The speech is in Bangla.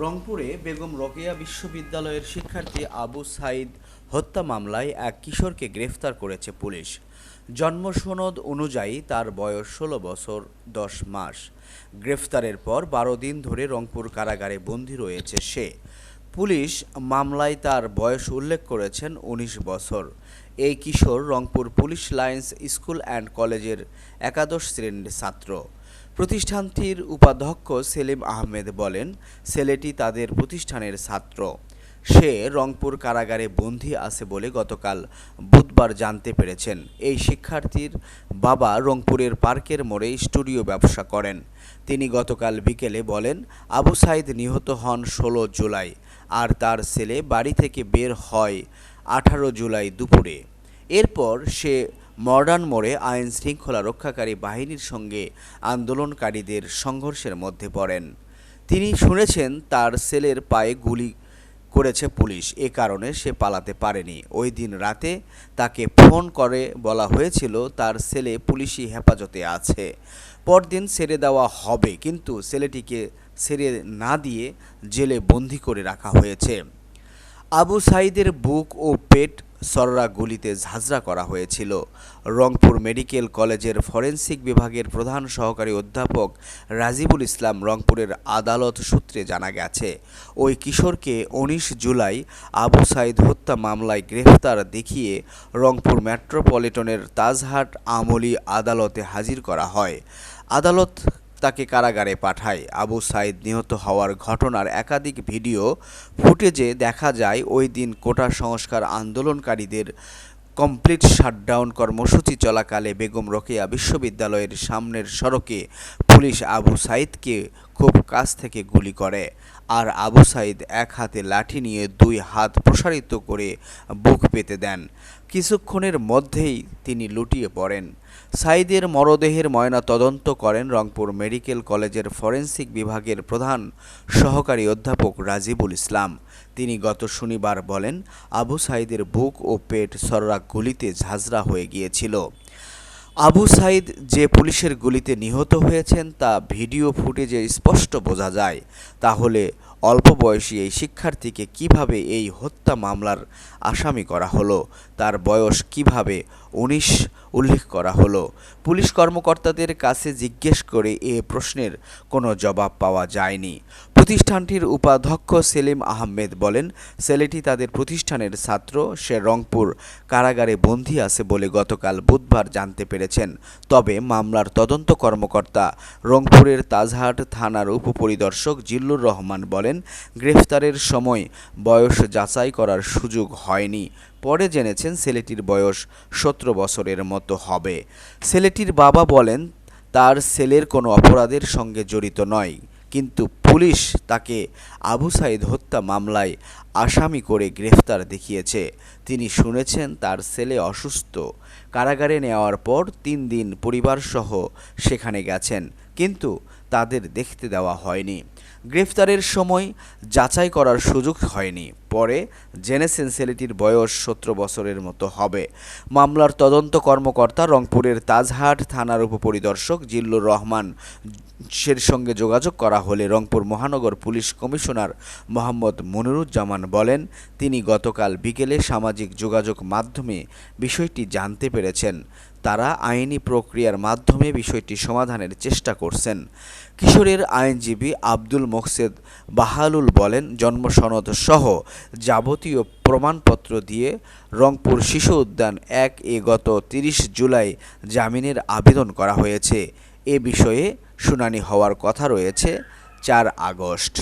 রংপুরে বেগম রোকেয়া বিশ্ববিদ্যালয়ের শিক্ষার্থী আবু সাইদ হত্যা মামলায় এক কিশোরকে গ্রেফতার করেছে পুলিশ। জন্ম সনদ অনুযায়ী তার বয়স ষোলো বছর, দশ মাস। গ্রেফতারের পর বারো দিন ধরে রংপুর কারাগারে বন্দী রয়েছে সে। পুলিশ মামলায় তার বয়স উল্লেখ করেছেন উনিশ বছর। এই কিশোর Rangpur police lines school and কলেজের একাদশ শ্রেণির ছাত্র। প্রতিষ্ঠানটির উপাধ্যক্ষ সেলিম আহমেদ বলেন, ছেলেটি তাদের প্রতিষ্ঠানের ছাত্র। সে রংপুর কারাগারে বন্দী আছে বলে গতকাল বুধবার জানতে পেরেছেন। এই শিক্ষার্থীর বাবা রংপুরের পার্কের মোড়ে স্টুডিও ব্যবসা করেন। তিনি গতকাল বিকেলে বলেন, আবু সাইদ নিহত হন ষোলো জুলাই আর তার ছেলে বাড়ি থেকে বের হয় আঠারো জুলাই দুপুরে। এরপর সে মডার্ন মোড়ে আইন শৃঙ্খলা রক্ষাকারী বাহিনীর সঙ্গে আন্দোলনকারীদের সংঘর্ষের মধ্যে পড়েন। তিনি শুনেছেন তার ছেলের পায়ে গুলি করেছে পুলিশ, এ কারণে সে পালাতে পারেনি। ওই দিন রাতে তাকে ফোন করে বলা হয়েছিল, তার ছেলে পুলিশি হেফাজতে আছে। পরদিন ছেড়ে দেওয়া হবে, কিন্তু ছেলেটিকে ছেড়ে না দিয়ে জেলে বন্দি করে রাখা হয়েছে। আবু সাইদের বুক ও পেট সররা গুলিতে ঝাঁঝরা করা হয়েছিল। রংপুর মেডিকেল কলেজের ফরেনসিক বিভাগের প্রধান সহকারী অধ্যাপক রাজিবুল ইসলাম রংপুরের আদালত সূত্রে জানা গেছে, ওই কিশোরকে উনিশ জুলাই আবু সাইদ হত্যা মামলায় গ্রেফতার দেখিয়ে রংপুর মেট্রোপলিটনের তাজহাট আমলি আদালতে হাজির করা হয়। আদালত তাকে কারাগারে পাঠায়। আবু সাইদ নিহত হওয়ার ঘটনার একাধিক ভিডিও ফুটেজে দেখা যায়, ওই দিন কোটা সংস্কার আন্দোলনকারীদের কমপ্লিট শাটডাউন কর্মসূচি চলাকালে বেগম রোকেয়া বিশ্ববিদ্যালয়ের সামনের সড়কে পুলিশ আবু সাইদকে খুব কাছ থেকে গুলি করে আর আবু সাইদ এক হাতে লাঠি নিয়ে দুই হাত প্রসারিত করে বুক পেতে দেন। কিছুক্ষণের মধ্যেই তিনি লুটিয়ে পড়েন। সাইদের মরদেহের ময়না তদন্ত করেন রংপুর মেডিকেল কলেজের ফরেনসিক বিভাগের প্রধান সহকারী অধ্যাপক রাজিবুল ইসলাম। তিনি গত শনিবার বলেন, আবু সাইদের বুক ও পেট সররা গুলিতে ঝাঁঝরা হয়ে গিয়েছিল। আবু সাইদ যে পুলিশের গুলিতে নিহত হয়েছেন তা ভিডিও ফুটেজে স্পষ্ট বোঝা যায়। তাহলে অল্প বয়সী এই শিক্ষার্থীকে কীভাবে এই হত্যা মামলার আসামি করা হলো? তার বয়স কীভাবে উনিশ উল্লেখ করা হলো। পুলিশ কর্মকর্তাদের কাছে জিজ্ঞেস করে এ প্রশ্নের কোনো জবাব পাওয়া যায়নি। প্রতিষ্ঠানটির উপাধ্যক্ষ সেলিম আহমেদ বলেন, ছেলেটি তাদের প্রতিষ্ঠানের ছাত্র, সে রংপুর কারাগারে বন্দী আছে বলে গতকাল বুধবার জানতে পেরেছেন। তবে মামলার তদন্ত কর্মকর্তা রংপুরের তাজহাট থানার উপপরিদর্শক জিল্লুর রহমান বলেন, গ্রেফতারের সময় বয়স যাচাই করার সুযোগ হয়নি। পরে জেনেছেন ছেলেটির বয়স সতেরো বছরের মতো হবে। ছেলেটির বাবা বলেন, তার ছেলের কোনো অপরাধের সঙ্গে জড়িত নয়, কিন্তু পুলিশ তাকে আবু সাইদ হত্যা মামলায় আসামি করে গ্রেফতার দেখিয়েছে। তিনি শুনেছেন তার ছেলে অসুস্থ। কারাগারে নেওয়ার পর তিন দিন পরিবারসহ সেখানে গেছেন। কিন্তু তাদের দেখতে দেওয়া হয়নি। গ্রেফতারের সময় যাচাই করার সুযোগ হয়নি। পরে জেনেছেন ছেলেটির বয়স সতেরো বছরের মতো হবে। মামলার তদন্ত কর্মকর্তা রংপুরের তাজহাট থানার উপপরিদর্শক জিল্লুর রহমান সের সঙ্গে যোগাযোগ করা হলে রংপুর মহানগর পুলিশ কমিশনার মোহাম্মদ মনিরুজ্জামান বলেন, তিনি গতকাল বিকেলে সামাজিক যোগাযোগ মাধ্যমে বিষয়টি জানতে পেরেছেন। তারা আইনি প্রক্রিয়ার মাধ্যমে বিষয়টি সমাধানের চেষ্টা করছেন। কিশোরের আইনজীবী আব্দুল মোকসেদ বাহালুল বলেন জন্ম সনদ সহ যাবতীয় প্রমাণপত্র দিয়ে রংপুর শিশু উদ্যান এক এ গত তিরিশ জুলাই জামিনের আবেদন করা হয়েছে। এ বিষয়ে শুনানি হওয়ার কথা রয়েছে চার আগস্ট।